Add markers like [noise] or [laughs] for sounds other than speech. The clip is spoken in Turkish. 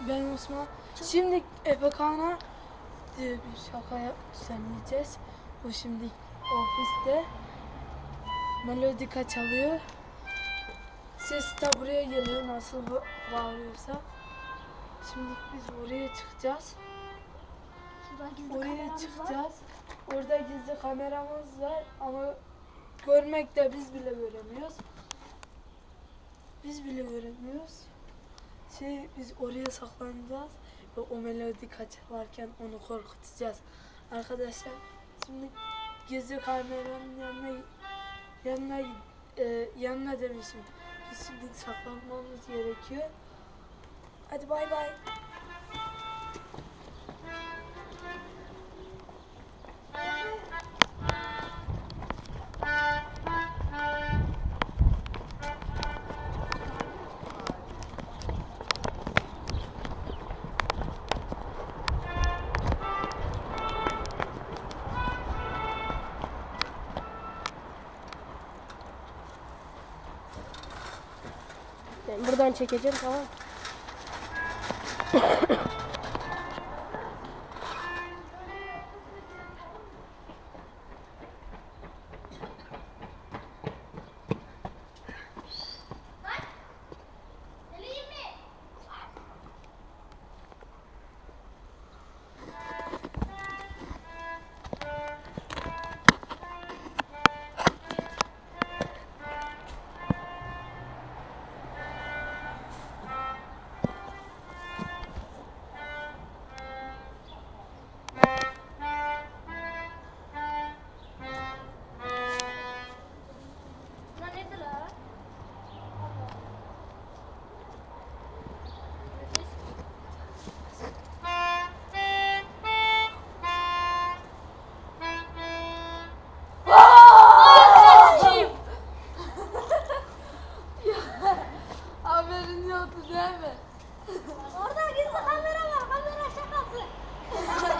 Ben Osman. Şimdi Efe Kaan'a e, bir şaka düzenleyeceğiz. O şimdi ofiste melodika çalıyor. Ses de buraya geliyor nasıl ba- bağırıyorsa. Şimdi biz oraya çıkacağız. Oraya kameramız var. çıkacağız. Orada gizli kameramız var ama görmekte biz bile göremiyoruz. Biz bile göremiyoruz. Şey biz oraya saklanacağız ve o melodi kaçarken onu korkutacağız. Arkadaşlar şimdi gizli kameranın yanına yanına e, yanına demişim. Biz şimdi saklanmamız gerekiyor. Hadi bay bay. Ben buradan çekeceğim tamam. Orada gizli kamera var. Kamera şakası. [laughs]